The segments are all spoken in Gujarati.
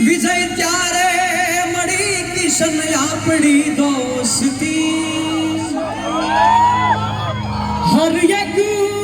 વિજય ત્યારે મળી કિશન આપણી દોસ્તી હરિયાકુ જન્મથી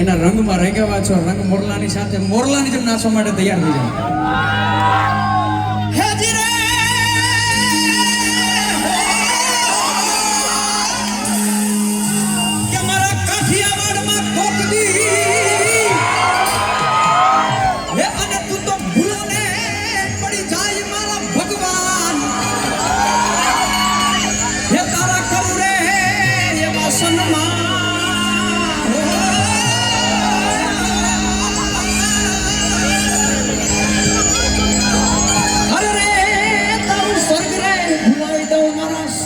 એના રંગમાં રંગાવા છો રંગ મોરલાની સાથે મોરલાની જેમ નાચવા માટે તૈયાર થઈ જાઓ. હેજી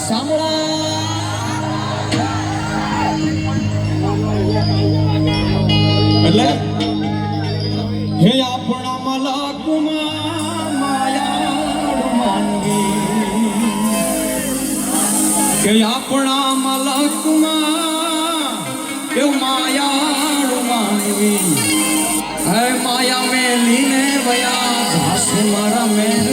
સામળા એટલે હે આપણા મલકમાં માયાળ માંગી કે આપણા મલકમાં કે માયાળ માંગવી હે માયા મેલીને વયા જાસુ મારા માયા